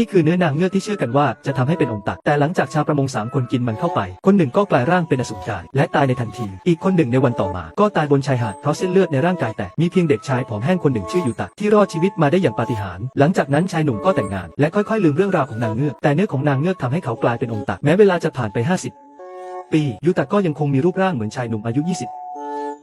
นี่คือเนื้อนางเงือกที่เชื่อกันว่าจะทำให้เป็นองค์ตัก แต่หลังจากชาวประมงสามคนกินมันเข้าไป คนหนึ่งก็กลายร่างเป็นอสุรกายและตายในทันที อีกคนหนึ่งในวันต่อมา ก็ตายบนชายหาดเพราะเส้นเลือดในร่างกายแตก มีเพียงเด็กชายผอมแห้งคนหนึ่งชื่ออยู่ตะที่รอดชีวิตมาได้อย่างปาฏิหาริย์ หลังจากนั้นชายหนุ่มก็แต่งงาน และค่อยๆลืมเรื่องราวของนางเงือก แต่เนื้อของนางเงือกทำให้เขากลายเป็นองค์ตัก แม้เวลาจะผ่านไป 50 ปี ยูตะก็ยังคงมีรูปร่างเหมือนชายหนุ่มอายุ 20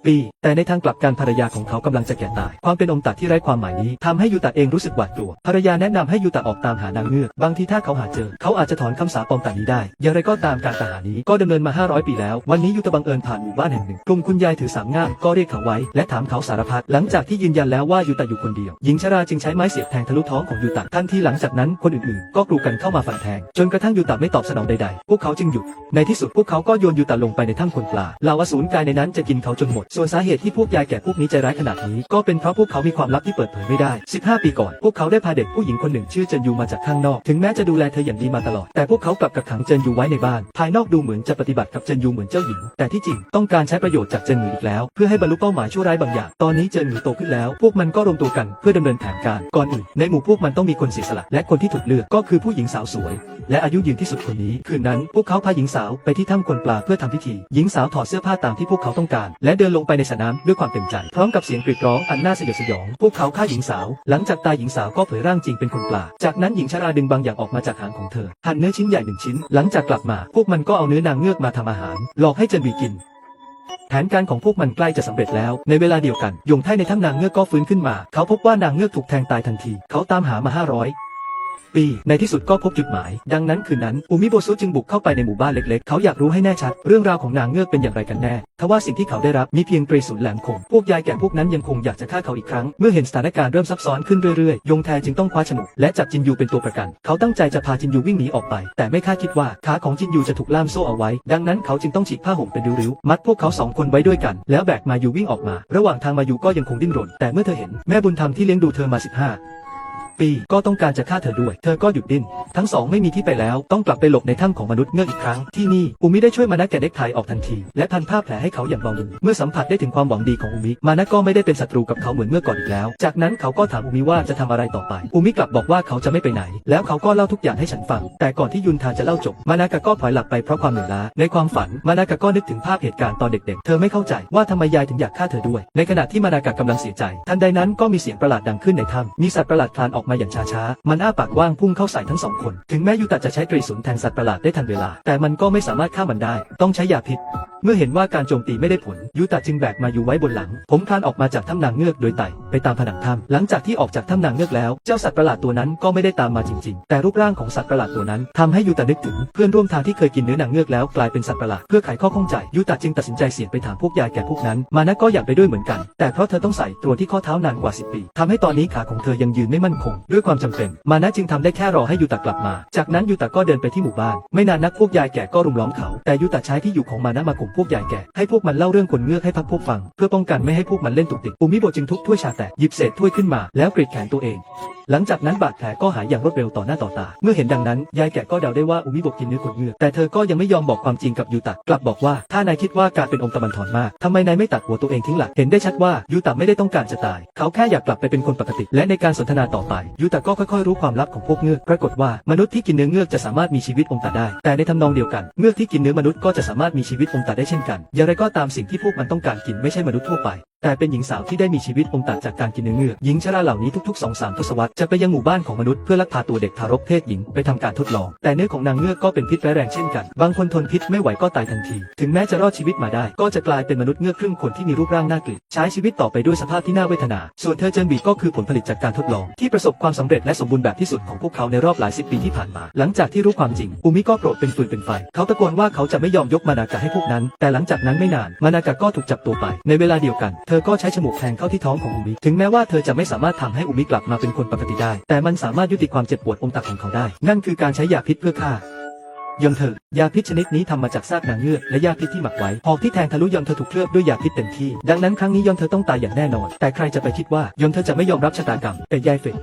ปี แต่ในทางกลับกันภรรยาของเขากำลังจะแก่ตาย ความเป็นองค์ตัดที่ไร้ความหมายนี้ทำให้ยูตะเองรู้สึกหวาดกลัว ภรรยาแนะนำให้ยูตะออกตามหานางเงือก บางทีถ้าเขาหาเจอ เขาอาจจะถอนคำสาปองตัดนี้ได้ อย่างไรก็ตามการตาหานี้ก็ดำเนินมา 500 ปีแล้ว วันนี้ยูตะบังเอิญผ่านหมู่บ้านแห่งหนึ่ง กลุ่มคุณยายถือสามง่ามก็เรียกเขาไว้ และถามเขาสารพัด หลังจากที่ยืนยันแล้วว่ายูตะอยู่คนเดียว หญิงชราจึงใช้ไม้เสียบแทงทะลุท้องของยูตะ ทันทีหลังจากนั้นคนอื่นๆ ก็กรูกันเข้ามาฟันแทง จนกระทั่งยูตะไม่ตอบสนองใดๆ พวกเขาจึงหยุด ในที่สุดพวกเขาก็โยนยูตะลงไปในถ้ำคนปลาล่าอสูรกายในนั้นจะกินเขาจนหมดส่วนสาเหตุที่พวกยายแก่พวกนี้ใจร้ายขนาดนี้ ก็เป็นเพราะพวกเขามีความลับที่เปิดเผยไม่ได้ 15 ปีก่อน พวกเขาได้พาเด็กผู้หญิงคนหนึ่งชื่อเจนยูมาจากข้างนอก ถึงแม้จะดูแลเธออย่างดีมาตลอด แต่พวกเขากลับกักขังเจนยูไว้ในบ้าน ภายนอกดูเหมือนจะปฏิบัติกับเจนยูเหมือนเจ้าหญิง แต่ที่จริงต้องการใช้ประโยชน์จากเจนหนูอีกแล้ว เพื่อให้บรรลุเป้าหมายชั่วร้ายบางอย่าง ตอนนี้เจนหนูโตขึ้นแล้ว พวกมันก็รวมตัวกันเพื่อดำเนินแผนการ ก่อนอื่นในหมู่พวกมันต้องมีคนเสียสละ และคนที่ถูกเลือกก็คือผู้หญิงสาวสวย และอายุยืนที่สุดคนนี้ คืนนั้นพวกเขาพาหญิงสาวไปที่ถ้ำคนปลาเพื่อทำพิธี หญิงสาวถอดเสื้อผ้าตามที่พวกเขาต้องการ และเดินลงไปในสระน้ำด้วยความเต็มใจ พร้อมกับเสียงกรีดร้องอันน่าสยดสยอง พวกเขาฆ่าหญิงสาว หลังจากตายหญิงสาวก็เผยร่างจริงเป็นคนปลา จากนั้นหญิงชราดึงบางอย่างออกมาจากหางของเธอ หั่นเนื้อชิ้นใหญ่หนึ่งชิ้น หลังจากกลับมา พวกมันก็เอาเนื้อนางเงือกมาทำอาหาร หลอกให้เจนบีกินแผนการของพวกมันใกล้จะสำเร็จแล้ว ในเวลาเดียวกัน ยงไทในถ้ำนางเงือกก็ฟื้นขึ้นมา เขาพบว่านางเงือกถูกแทงตายทันที เขาตามหามา 500 ปี ในที่สุดก็พบจุดหมาย ดังนั้นคืนนั้นอุมิโบซุจึงบุกเข้าไปในหมู่บ้านเล็กๆ เขาอยากรู้ให้แน่ชัด เรื่องราวของนางเงือกเป็นอย่างไรกันแน่ทว่าสิ่งที่เขาได้รับมีเพียงเปรศูนย์แหลมคม พวกยายแก่พวกนั้นยังคงอยากจะฆ่าเขาอีกครั้ง เมื่อเห็นสถานการณ์เริ่มซับซ้อนขึ้นเรื่อยๆ ยงแทจึงต้องคว้าฉมวกและจับจินยูเป็นตัวประกัน เขาตั้งใจจะพาจินยูวิ่งหนีออกไป แต่ไม่คาดคิดว่าขาของจินยูจะถูกล่ามโซ่เอาไว้ ดังนั้นเขาจึงต้องฉีกผ้าห่มเป็นริ้วๆ มัดพวกเขาสองคนไว้ด้วยกัน แล้วแบกมายูวิ่งออกมา ระหว่างทางมายูก็ยังคงดิ้นรน แต่เมื่อเธอเห็นแม่บุญธรรมที่เลี้ยงดูเธอมา 15 ปีก็ต้องการจะฆ่าเธอด้วย เธอก็หยุดดิ้น ทั้งสองไม่มีที่ไปแล้ว ต้องกลับไปหลบในถ้ำของมนุษย์เงือกอีกครั้ง ที่นี่อุมิได้ช่วยมานะแกะเด็กไทยออกทันที และพันผ้าแผลให้เขาอย่างเบามือเมื่อสัมผัสได้ถึงความหวังดีของอุมิ มานะก็ไม่ได้เป็นศัตรูกับเขาเหมือนเมื่อก่อนอีกแล้ว จากนั้นเขาก็ถามอุมิว่าจะทำอะไรต่อไป อุมิกลับบอกว่าเขาจะไม่ไปไหน แล้วเขาก็เล่าทุกอย่างให้ฉันฟัง แต่ก่อนที่ยุนทาจะเล่าจบ มานากะก็พลอยหลับไปเพราะความเหนื่อยล้า ในความฝัน มานากะก็นึกถึงภาพเหตุการณ์ตอนเด็กๆ เธอไม่เข้าใจว่าทำไมยายถึงอยากฆ่าเธอด้วย ในขณะที่มานากะกำลังเสียใจ ทันใดนั้นก็มีเสียงประหลาดดังขึ้นในถ้ำมีสัตว์ประหลาดคลานออกมาอย่างช้าๆ มันอ้าปากว้างพุ่งเข้าใส่ทั้งสองคน ถึงแม้ยูตะจะใช้ตรีศูนย์แทงสัตว์ประหลาดได้ทันเวลา แต่มันก็ไม่สามารถฆ่ามันได้ ต้องใช้ยาพิษ เมื่อเห็นว่าการโจมตีไม่ได้ผล ยูตะจึงแบกมาอยู่ไว้บนหลัง ผมคลานออกมาจากถ้ำนางเงือกโดยไต่ไปตามผนังถ้ำหลังจากที่ออกจากถ้ำนางเงือกแล้ว เจ้าสัตว์ประหลาดตัวนั้นก็ไม่ได้ตามมาจริง ๆ แต่รูปร่างของสัตว์ประหลาดตัวนั้นทำให้ยูตะนึกถึงเพื่อนร่วมทางที่เคยกินเนื้อนางเงือกแล้วกลายเป็นสัตว์ประหลาดเพื่อไขข้อข้องใจยูตะจึงตัดสินใจเสี่ยงไปถามพวกยายแก่พวกนั้น มานะก็อยากไปด้วยเหมือนกัน แต่เพราะเธอต้องใส่ตรวที่ข้อเท้านานกว่า 10 ปีทำให้ตอนนี้ขาของเธอยังยืนไม่มั่นคงด้วยความจำเป็น มานะจึงทำได้แค่รอให้ยูตะกลับมา จากนั้นยูตะก็เดินไปที่หมู่บ้าน ไม่นานนักพวกยายแก่ก็รุมล้อมเขา แต่ยูตะใช้ที่อยู่ของมานะมาข่มพวกยายแก่ ให้พวกมันเล่าเรื่องคนเงือกให้พักพวกฟัง เพื่อป้องกันไม่ให้พวกมันเล่นตุกติกอุมิโบจึงทุบถ้วยชาแตกหยิบเศษถ้วยขึ้นมาแล้วกรีดแขนตัวเอง หลังจากนั้นบาดแผลก็หายอย่างรวดเร็วต่อหน้าต่อตา เมื่อเห็นดังนั้น ยายแก่ก็เดาได้ว่าอุมิบกกินเนื้อคนเงือกแต่เธอก็ยังไม่ยอมบอกความจริงกับยูตะกลับบอกว่าถ้านายคิดว่าการเป็นองค์ตะบันทอนมากทำไมนายไม่ตัดหัวตัวเองทิ้งล่ะเห็นได้ชัดว่ายูตะไม่ได้ต้องการจะตาย เขาแค่อยากกลับไปเป็นคนปกติ และในการสนทนาต่อไปยูตะก็ค่อยๆรู้ความลับของพวกเงือกปรากฏว่ามนุษย์ที่กินเนื้อเงือกจะสามารถมีชีวิตองค์ตะได้ แต่ในทำนองเดียวกันเงือกที่กินเนื้อมนุษย์ก็จะสามารถมีชีวิตองค์ตะได้เช่นกันอย่างไรก็ตามสิ่งที่พวกมันต้องการกินไม่ใช่มนุษย์ทั่วไปแต่เป็นหญิงสาวที่ได้มีชีวิตองค์ตะจากการกินเนื้อเงือกหญิงชราเหล่านี้ทุกๆ2อสามทศวรรษจะไปยังหมู่บ้านของมนุษย์เพื่อลักพาตัวเด็กทารกเพศหญิงไปทำการทดลอง แต่เนื้อของนางเงือกก็เป็นพิษร้ายแรงเช่นกัน บางคนทนพิษไม่ไหวก็ตายทันที ถึงแม้จะรอดชีวิตมาได้ ก็จะกลายเป็นมนุษย์เงือกครึ่งคนที่มีรูปร่างน่าเกลียดใช้ชีวิตต่อไปด้วยสภาพที่น่าเวทนา ส่วนเธอเจินบีก็คือผลผลิตจากการทดลอง ที่ประสบความสำเร็จและสมบูรณ์แบบที่สุดของพวกเขาในรอบหลายสิบปีที่ผ่านมา หลังจากที่รู้ความจริงอุมิก็โกรธเป็นฟืนเป็นไฟเขาตะโกนว่าเขาจะไม่ยอมยกมานากะให้พวกนั้น แต่หลังจากนั้นไม่นานมานากะก็ถูกจับตัวไปในเวลาเดียวกันเธอก็ใช้ฉมวกแทงเข้าที่ท้องของอุมิ ถึงแม้ว่าเธอจะไม่สามารถทำให้อุมิกลับมาเป็นคนปกติได้ แต่มันสามารถยุติความเจ็บปวดองค์ตักของเขาได้ นั่นคือการใช้ยาพิษเพื่อฆ่ายองเธอยาพิษชนิดนี้ทำมาจากซากนางเงือกและยาพิษที่หมักไว้หอกที่แทงทะลุยองเธอถูกเคลือบด้วยยาพิษเต็มที่ ดังนั้นครั้งนี้ยองเธอต้องตายอย่างแน่นอน แต่ใครจะไปคิดว่ายองเธอจะไม่ยอมรับชะตากรรมแต่ยายเฟก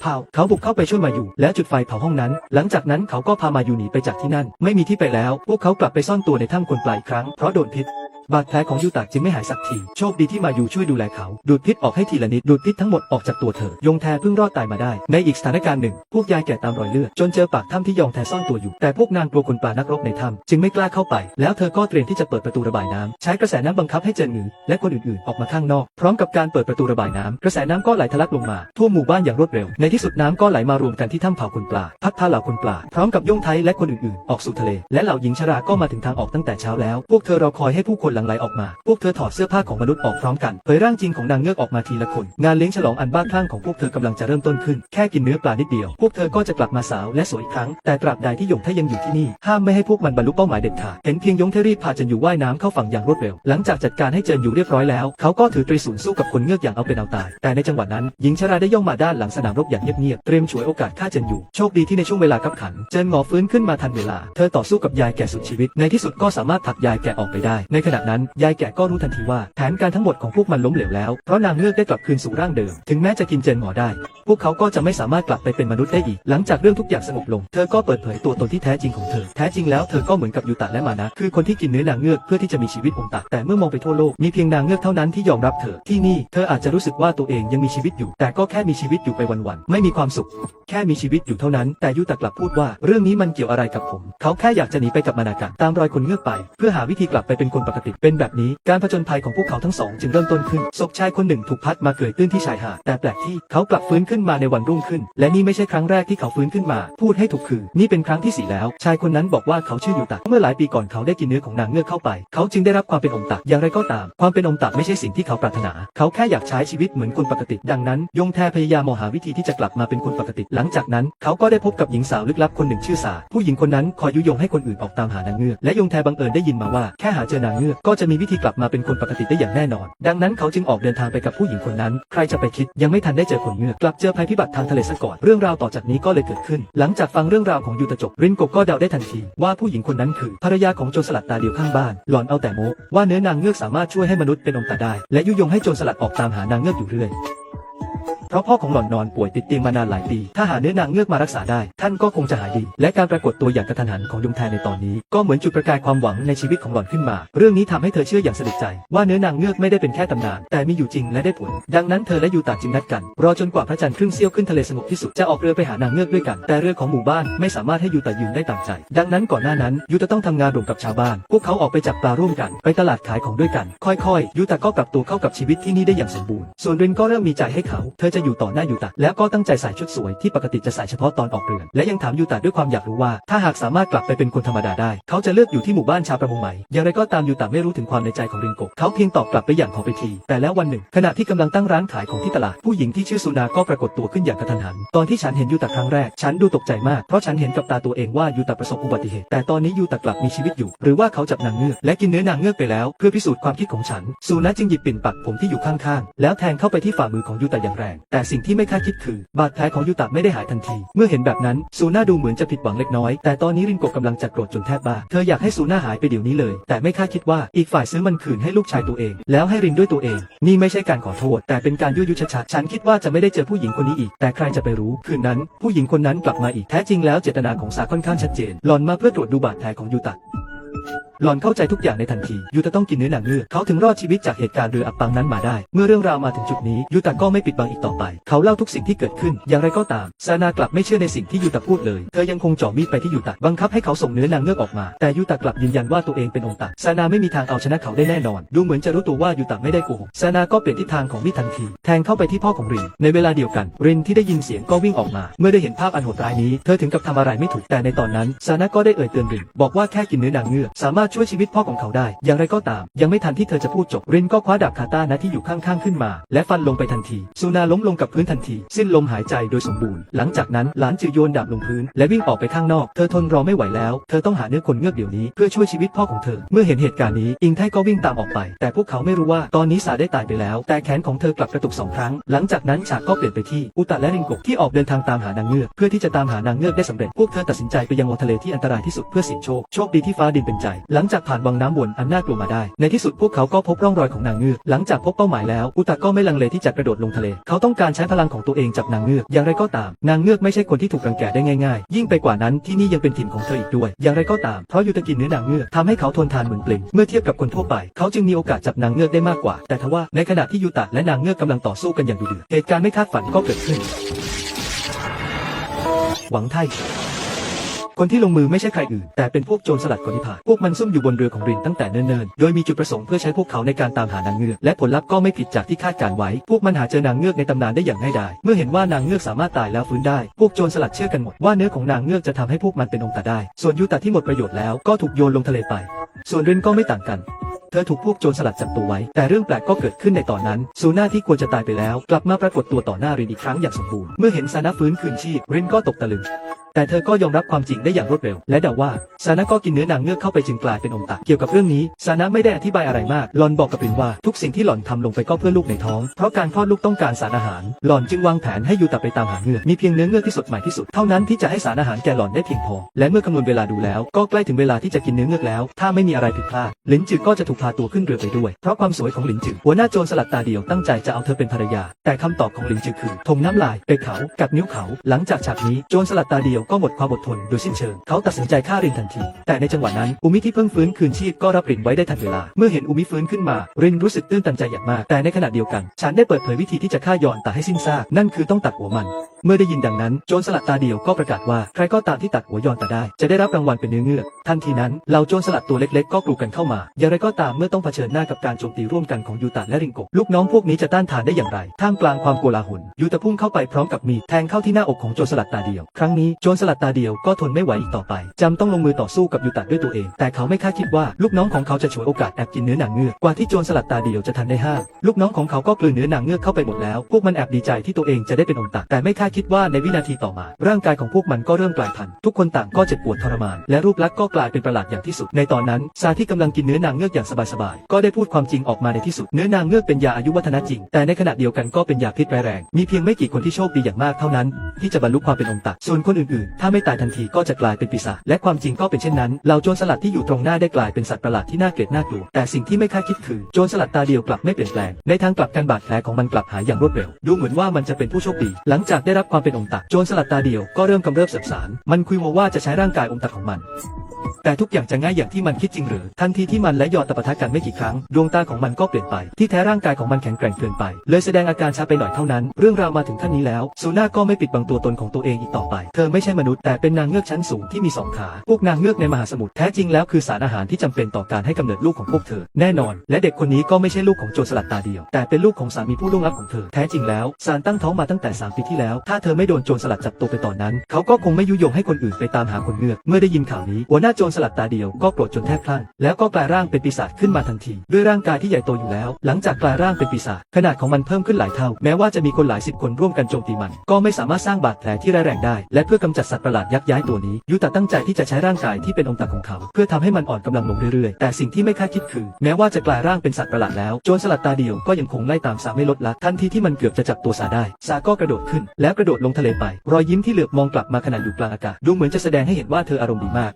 เผาเขาบุกเข้าไปช่วยมาอยู่ แล้วจุดไฟเผาห้องนั้น หลังจากนั้นเขาก็พามาอยู่หนีไปจากที่นั่น ไม่มีที่ไปแล้ว พวกเขากลับไปซ่อนตัวในถ้ำคนปลายครั้งเพราะโดนพิษ บาดแผลของยูตะจึงไม่หายสักที โชคดีที่มายูช่วยดูแลเขา ดูดพิษออกให้ทีละนิด ดูดพิษทั้งหมดออกจากตัวเธอ ยงแทเพิ่งรอดตายมาได้ ในอีกสถานการณ์หนึ่ง พวกยายแก่ตามรอยเลือด จนเจอปากถ้ำที่ยองแทซ่อนตัวอยู่ แต่พวกนางกลัวคนปลานักรบในถ้ำจึงไม่กล้าเข้าไป แล้วเธอก็เตรียมที่จะเปิดประตูระบายน้ำใช้กระแสน้ำบังคับให้เจินหงือและคนอื่นๆ ออกมาข้างนอก พร้อมกับการเปิดประตูระบายน้ำกระแสน้ำก็ไหลทะลักลงมาท่วมหมู่บ้านอย่างรวดเร็ว ในที่สุดน้ำก็ไหลมารวมกันที่ถ้ำเผาคนปลา พัดพาเหล่าคนปลา พร้อมกับยงไทและคนอื่นๆ ออกสู่ทะเล และเหล่าหญิงชราก็มาถึงทางออกตั้งแต่เช้าแล้ว พวกเธอรอคอยให้ผู้คนหลั่งไหลออกมา พวกเธอถอดเสื้อผ้าของมนุษย์ออกพร้อมกันเผยร่างจริงของนางเงือกออกมาทีละคน งานเลี้ยงฉลองอันบ้าคลั่งของพวกเธอกำลังจะเริ่มต้นขึ้น แค่กินเนื้อปลานิดเดียว พวกเธอก็จะกลับมาสาวและสวยอีกครั้ง แต่ตราบใดที่หยงไทยังอยู่ที่นี่ ห้ามไม่ให้พวกมันบรรลุเป้าหมายเด็ดขาด เห็นเพียงยงไทรีบพาเจนอยู่ว่ายน้ำเข้าฝั่งอย่างรวดเร็ว หลังจากจัดการให้เจินอยู่เรียบร้อยแล้ว เขาก็ถือตรีศูนย์สู้กับคนเงือกอย่างเอาเป็นเอาตาย แต่ในจังหวะนั้นหญิงชราได้ย่องมาด้านหลังสนามรบอย่างเงียบๆ เตรียมฉวยโอกาสฆ่าเจินอยู่ โชคดีที่ในช่วงเวลาคับขัน เจินงอฟื้นขึ้นมาทันเวลา เธอต่อสู้กับยายแก่สุดชีวิต ในที่สุดก็สามารถผลักยายแก่ออกไปได้ ในขณะนั้น ยายแก่ก็รู้ทันทีว่าแผนการทั้งหมดของพวกมันล้มเหลวแล้ว เพราะนางเงือกได้กลับคืนสู่ร่างเดิม ถึงแม้จะกินเจนหมอได้ พวกเขาก็จะไม่สามารถกลับไปเป็นมนุษย์ได้อีก หลังจากเรื่องทุกอย่างสงบลง เธอก็เปิดเผยตัวตนที่แท้จริงของเธอ แท้จริงแล้วเธอก็เหมือนกับยูตะและมานะ คือคนที่กินเนื้อนางเงือกเพื่อที่จะมีชีวิตองตักแต่เมื่อมองไปทั่วโลก มีเพียงนางเงือกเท่านั้นที่ยอมรับเธอ ที่นี่เธออาจจะรู้สึกว่าตัวเองยังมีชีวิตอยู่ แต่ก็แค่มีชีวิตอยู่ไปวันๆ ไม่มีความสุข แค่มีชีวิตอยู่เท่านั้น แต่ยูตะกลับพูดว่า เรื่องนี้มันเกี่ยวอะไรกับผม เขาแค่อยากจะหนีไปกับมานากะตามรอยคนเงือกไป เพื่อหาวิธีกลับไปเป็นคนปกติเป็นแบบนี้การผจญภัยของพวกเขาทั้งสองจึงเริ่มต้นขึ้นศพชายคนหนึ่งถูกพัดมาเกยตื้นที่ชายหาดแต่แปลกที่เขากลับฟื้นขึ้นมาในวันรุ่งขึ้น และนี่ไม่ใช่ครั้งแรกที่เขาฟื้นขึ้นมา พูดให้ถูกคือ นี่เป็นครั้งที่สี่แล้ว ชายคนนั้นบอกว่าเขาชื่ออยู่ตะเมื่อหลายปีก่อนเขาได้กินเนื้อของนางเงือกเข้าไป เขาจึงได้รับความเป็นองค์ตักอย่างไรก็ตาม ความเป็นองค์ตักไม่ใช่สิ่งที่เขาปรารถนา เขาแค่อยากใช้ชีวิตเหมือนคนปกติ ดังนั้น ยงแทพยายามมองหาวิธีที่จะกลับมาเป็นคนปกติ หลังจากนั้น เขาก็ได้พบกับหญิงสาวลึกลับคนหนึ่งชื่อสาผู้หญิงคนนั้นคอยยุยงให้คนอื่นออกตามหานางเงือกและยงแทบังเอิญได้ยินมาว่าแค่หาเจอนางเงือกก็จะมีวิธีกลับมาเป็นคนปกติได้อย่างแน่นอน ดังนั้นเขาจึงออกเดินทางไปกับผู้หญิงคนนั้น ใครจะไปคิดยังไม่ทันได้เจอคนเงือกกลับเจอภัยพิบัติทางทะเลซะก่อนเรื่องราวต่อจากนี้ก็เลยเกิดขึ้น หลังจากฟังเรื่องราวของยูตะจบรินโกะก็เดาได้ทันทีว่าผู้หญิงคนนั้นคือภรรยาของโจรสลัดตาเดียวข้างบ้าน หล่อนเอาแต่โม้ว่าเนื้อนางเงือกสามารถช่วยให้มนุษย์เป็นองค์ตาได้ และยุยงให้โจรสลัดออกตามหานางเงือกอยู่เรื่อย เพราะพ่อของหล่อนนอนป่วยติดเตียงมานานหลายปี ถ้าหาเนื้อนางเงือกมารักษาได้ ท่านก็คงจะหายดี และการปรากฏตัวอย่างกระทันหันของยุงแทนในตอนนี้ ก็เหมือนจุดประกายความหวังในชีวิตของหล่อนขึ้นมา เรื่องนี้ทำให้เธอเชื่ออย่างสนิทใจ ว่าเนื้อนางเงือกไม่ได้เป็นแค่ตำนาน แต่มีอยู่จริงและได้ผล ดังนั้นเธอและยูตาจึงนัดกัน รอจนกว่าพระจันทร์ครึ่งเสี้ยวขึ้นทะเลสงบที่สุดจะออกเรือไปหานางเงือกด้วยกัน แต่เรือของหมู่บ้านไม่สามารถให้ยูตายืนได้ตามใจ ดังนั้นก่อนหน้านั้นยูตาต้องทำงานร่วมกับชาวบ้าน พวกเขาออกไปจับปลาร่วมกัน ไปตลาดขายของด้วยกัน ค่อยๆยูตาก็ปรับตัวเข้ากับชีวิตที่นี่ได้อย่างสมบูรณ์ ส่วนรินก็เริ่มมีใจให้เขา เธอจะอยู่ต่อหน้ายูตาแล้วก็ตั้งใจใส่ชุดสวยที่ปกติจะใส่เฉพาะตอนออกเรือน และยังถามยูตาด้วยความอยากรู้ว่า ถ้าหากสามารถกลับไปเป็นคนธรรมดาได้ เขาจะเลือกอยู่ที่หมู่บ้านชาวประมงไหมอย่างไรก็ตามยูตาไม่รู้ถึงความในใจของรินโกะเขาเพียงตอบกลับไปอย่างขอไปทีแต่แล้ววันหนึ่ง ขณะที่กำลังตั้งร้านขายของที่ตลาดผู้หญิงที่ชื่อสุนาก็ปรากฏตัวขึ้นอย่างกระทันหัน ตอนที่ฉันเห็นยูตาครั้งแรก ฉันดูตกใจมากเพราะฉันเห็นกับตาตัวเองว่ายูตาประสบอุบัติเหตุแต่ตอนนี้ยูตากลับมีชีวิตอยู่ หรือว่าเขาจับนางเงือกและกินเนื้อนางเงือกไปแล้วเพื่อพิสูจน์ความคิดของฉันสุนาจึงหยิบปิ่นปักผมที่อยู่ข้างๆแล้วแทงเข้าไปที่ฝ่ามือของยูตาอย่างแรงแต่สิ่งที่ไม่คาดคิดคือบาดแผลของยูตาไม่ได้หายทันที เมื่อเห็นแบบนั้นซูน่าดูเหมือนจะผิดหวังเล็กน้อย แต่ตอนนี้รินโกะกำลังจะโกรธจนแทบบ้าเธออยากให้ซูน่าหายไปเดี๋ยวนี้เลย แต่ไม่คาดคิดว่าอีกฝ่ายซื้อมันคืนให้ลูกชายตัวเอง แล้วให้รินด้วยตัวเอง นี่ไม่ใช่การขอโทษ แต่เป็นการยั่วยุชัดๆฉันคิดว่าจะไม่ได้เจอผู้หญิงคนนี้อีก แต่ใครจะไปรู้คืนนั้น ผู้หญิงคนนั้นกลับมาอีกแท้จริงแล้วเจตนาของสาค่อนข้างชัดเจนหลอนมาเพื่อตรวจดูบาดแผลของยูตะ หลอนเข้าใจทุกอย่างในทันทียูตะต้องกินเนื้อหนางเงือกเขาถึงรอดชีวิตจากเหตุการณ์เรืออับปังนั้นมาได้ เมื่อเรื่องราวมาถึงจุดนี้ยูตะก็ไม่ปิดบังอีกต่อไป เขาเล่าทุกสิ่งที่เกิดขึ้น อย่างไรก็ตามซานากลับไม่เชื่อในสิ่งที่ยูตะพูดเลย เธอยังคงจ่อมีดไปที่ยูตะบังคับให้เขาส่งเนื้อนางเงือกออกมา แต่ยูตะกลับยืนยันว่าตัวเองเป็นองค์ตักซานาไม่มีทางเอาชนะเขาได้แน่นอน ดูเหมือนจะรู้ตัวว่ายูตะไม่ได้โกหกซานาก็เปลี่ยนทิศทางของมีดทันที แทงเข้าไปที่พ่อของริน ในเวลาเดียวกันรินที่ได้ยินเสียงก็วิ่งออกมา เมื่อได้เห็นภาพอันโหดร้ายนี้ เธอถึงกับทำอะไรไม่ถูกแต่ในตอนนั้นซานาก็ได้เอ่ยเตือนรินบอกว่าแค่กินเนื้อนางเงือกสามารถช่วยชีวิตพ่อของเขาได้ อย่างไรก็ตาม ยังไม่ทันที่เธอจะพูดจบ รินก็คว้าดาบคาตานะที่อยู่ข้างๆขึ้นมา และฟันลงไปทันที ซูนาล้มลงกับพื้นทันที สิ้นลมหายใจโดยสมบูรณ์ หลังจากนั้นหลานจือโยนดาบลงพื้น และวิ่งออกไปข้างนอก เธอทนรอไม่ไหวแล้ว เธอต้องหาเนื้อคนเงือกเดี๋ยวนี้เพื่อช่วยชีวิตพ่อของเธอ เมื่อเห็นเหตุการณ์นี้ อิงไทก็วิ่งตามออกไป แต่พวกเขาไม่รู้ว่าตอนนี้สาได้ตายไปแล้ว แต่แขนของเธอกลับกระตุกสองครั้ง หลังจากนั้นฉากก็เปลี่ยนไปที่อุตะและริงโกที่ออกเดินทางตามหานางเงือกเพื่อที่จะตามหานางเงือกได้สำเร็จพวกเธอตัดสินใจไปยังวังทะเลที่อันตรายที่สุดเพื่อเสี่ยงโชคโชคดีที่ฟ้าดินเป็นใจหลังจากผ่านวังน้ำวนอันน่ากลัวมาได้ ในที่สุดพวกเขาก็พบร่องรอยของนางเงือกหลังจากพบเป้าหมายแล้วอุตะก็ไม่ลังเลที่จะกระโดดลงทะเล เขาต้องการใช้พลังของตัวเองจับนางเงือกอย่างไรก็ตาม นางเงือกไม่ใช่คนที่ถูกรังแกได้ง่ายๆ ยิ่งไปกว่านั้นที่นี่ยังเป็นถิ่นของเธออีกด้วย อย่างไรก็ตามเพราะยูตะกินเนื้อนางเงือกทำให้เขาทนทานเหมือนปลิงเมื่อเทียบกับคนทั่วไป เขาจึงมีโอกาสจับนางเงือกได้มากกว่า แต่ทว่าในขณะที่ยูตะและนางเงือกกำลังต่อสู้กันอย่างดุเดือดเหตุการณ์ไม่คาดฝันก็เกิดขึ้น หวังไท คนที่ลงมือไม่ใช่ใครอื่น แต่เป็นพวกโจรสลัดคนที่ผ่านพวกมันซุ่มอยู่บนเรือของรินตั้งแต่เนิ่นๆ โดยมีจุดประสงค์เพื่อใช้พวกเขาในการตามหานางเงือก และผลลัพธ์ก็ไม่ผิดจากที่คาดการไว้ พวกมันหาเจอนางเงือกในตำนานได้อย่างง่ายดาย เมื่อเห็นว่านางเงือกสามารถตายแล้วฟื้นได้ พวกโจรสลัดเชื่อกันหมดว่าเนื้อของนางเงือกจะทำให้พวกมันเป็นองค์ตาได้ ส่วนยูตะที่หมดประโยชน์แล้วก็ถูกโยนลงทะเลไป ส่วนรินก็ไม่ต่างกันเธอถูกพวกโจรสลัดจับตัวไว้ แต่เรื่องแปลกก็เกิดขึ้นในตอนนั้น ซูน่าที่ควรจะตายไปแล้ว กลับมาปรากฏตัวต่อหน้ารินอีกครั้งอย่างสมบูรณ์ เมื่อเห็นซานะฟื้นคืนชีพรินก็ตกตะลึง แต่เธอก็ยอมรับความจริงได้อย่างรวดเร็ว และเดาว่าซานะก็กินเนื้อนางเงือกเข้าไปจึงกลายเป็นองค์ตักเกี่ยวกับเรื่องนี้ซานะไม่ได้อธิบายอะไรมากหลอนบอกกับรินว่าทุกสิ่งที่หล่อนทำลงไปก็เพื่อลูกในท้อง เพราะการคลอดลูกต้องการสารอาหาร หล่อนจึงวางแผนให้ยูตะไปตามหาเงือกมีเพียงเนื้อเงือกที่สดใหม่ที่สุดเท่านั้นที่จะให้สารอาหารแก่หล่อนได้เพียงพอ และเมื่อคำนวณเวลาดูแล้วก็ใกล้ถึงเวลาที่จะกินเนื้อเงือกแล้ว ถ้าไม่มีอะไรผิดพลาดหลินจือก็จะถูกพาตัวขึ้นเรือไปด้วย เพราะความสวยของหลินจือหัวหน้าโจรสลัดตาเดียวตั้งใจจะเอาเธอเป็นภรรยา แต่คำตอบของหลินจือคือทงน้ำลายเปเขากับนิ้วเขา หลังจากฉากนี้โจรสลัดตาเดียวก็หมดความอดทนโดยสิ้นเชิง เขาตัดสินใจฆ่ารินทันที แต่ในจังหวะนั้นอุมิที่เพิ่งฟื้นคืนชีพก็รับรินไว้ได้ทันเวลา เมื่อเห็นอุมิฟื้นขึ้นมารินรู้สึกตื้นตันใจอย่างมาก แต่ในขณะเดียวกัน ฉันได้เปิดเผยวิธีที่จะฆ่ายอนตาให้สิ้นซากนั่นคือต้องตัดหัวมัน เมื่อได้ยินดังนั้นโจรสลัดตาเดียวก็ประกาศว่าใครก็ตามที่ตัดหัวยอนตาได้ จะได้รับรางวัลเป็นเนื้อเงือกทันทีนั้นเหล่าโจรสลัดตัวเล็กๆ ก็กลูกันเข้ามา อย่างไรก็ตามเมื่อต้องเผชิญหน้ากับการโจมตีร่วมกันของยูตะและริงโกลูกน้องพวกนี้จะต้านทานได้อย่างไร ท่ามกลางความโกลาหลยูตะพุ่งเข้าไปพร้อมกับมีดแทงเข้าที่หน้าอกของโจรสลัดตาเดียว ครั้งนี้โจรสลัดตาเดียวก็ทนไม่ไหวอีกต่อไปจำต้องลงมือต่อสู้กับยูตะด้วยตัวเอง แต่เขาไม่คาดคิดว่าลูกน้องของเขาจะฉวยโอกาสแอบกินเนื้อนางเงือกกว่าที่โจรสลัดตาเดียวจะทันได้ห้าลูกน้องของเขาก็กลืนเนื้อนางเงือกเข้าไปหมดแล้วพวกมันแอบดีใจที่ตัวเองจะได้เป็นองค์ตักแต่ไม่คาดคิดว่าในวินาทีต่อมา ร่างกายของพวกมันก็เริ่มกลายพันธุ์ทุกคนต่างก็เจ็บปวดทรมาน และรูปลักษณ์ก็กลายเป็นประหลาดอย่างที่สุด ในตอนนั้นซาที่กำลังกินเนื้อนางเงือกอย่างสบายๆก็ได้พูดความจริงออกมาในที่สุด เนื้อนางเงือกเป็นยาอายุวัฒนะจริง แต่ในขณะเดียวกันก็เป็นยาพิษร้ายแรง มีเพียงไม่กี่คนที่โชคดีอย่างมากเท่านั้น ที่จะบรรลุความเป็นองค์ตักส่วนคนอื่นๆ ถ้าไม่ตายทันทีก็จะกลายเป็นปีศาจและความจริงก็เป็นเช่นนั้นเหล่าโจรสลัดที่อยู่ตรงหน้าได้กลายเป็นสัตว์ประหลาดที่น่าเกลียดน่ากลัวแต่สิ่งที่ไม่คาดคิดคือโจรสลัดตาเดียวกลับไม่เปลี่ยนแปลงในทางกลับกันบาดแผลของมันกลับหายอย่างรวดเร็ว ดูเหมือนว่ามันจะเป็นผู้โชคดี หลังจากได้รับความเป็นองค์ตักโจรสลัดตาเดียวก็เริ่มกำเริบเสบสาร มันคุยมาว่าจะใช้ร่างกายองค์ตักของมัน แต่ทุกอย่างจะง่ายอย่างที่มันคิดจริงหรือ ทันทีที่มันและยอดตะปะทะกันไม่กี่ครั้ง ดวงตาของมันก็เปลี่ยนไป ที่แท้ร่างกายของมันแข็งแกร่งเกินไป เลยแสดงอาการช้าไปหน่อยเท่านั้น เรื่องราวมาถึงขั้นนี้แล้วซูน่าก็ไม่ปิดบังตัวตนของตัวเองอีกต่อไป เธอไม่ใช่มนุษย์แต่เป็นนางเงือกชั้นสูงที่มีสองขา พวกนางเงือกในมหาสมุทรแท้จริงแล้วคือสารอาหารที่จำเป็นต่อการให้กำเนิดลูกของพวกเธอ แน่นอน และเด็กคนนี้ก็ไม่ใช่ลูกของโจรสลัดตาเดียว แต่เป็นลูกของสามีผู้ล่วงลับของเธอ แท้จริงแล้วสารตั้งท้องมาตั้งแต่สามปีที่แล้ว ถ้าเธอไม่โดนโจรสลัดจับตัวไปตอนนั้น เขาก็คงไม่ยุยงให้คนอื่นไปตามหาคนเงือก เมื่อได้ยินข่าวนี้หัวหน้าโจรสลัดตาเดียวก็โกรธจนแทบคลั่งแล้วก็กลายร่างเป็นปีศาจขึ้นมาทันที ด้วยร่างกายที่ใหญ่โตอยู่แล้ว หลังจากกลายร่างเป็นปีศาจขนาดของมันเพิ่มขึ้นหลายเท่า แม้ว่าจะมีคนหลายสิบคนร่วมกันโจมตีมัน ก็ไม่สามารถสร้างบาดแผลที่ร้ายแรงได้ และเพื่อกำจัดสัตว์ประหลาดยักษ์ย้ายตัวนี้ยูตะตั้งใจที่จะใช้ร่างกายที่เป็นองค์ตักของเขา เพื่อทำให้มันอ่อนกำลังลงเรื่อยๆ แต่สิ่งที่ไม่คาดคิดคือ แม้ว่าจะกลายร่างเป็นสัตว์ประหลาดแล้วโจรสลัดตาเดียวก็ยังคงไล่ตามซาไม่ลดละทันทีที่มันเกือบจะจับตัวซาได้ซาก็กระโดดขึ้น แล้วกระโดดลงทะเลไป รอยยิ้มที่เหลือบมองกลับมาขณะอยู่กลางอากาศดูเหมือนจะแสดงให้เห็นว่าเธออารมณ์ดีมาก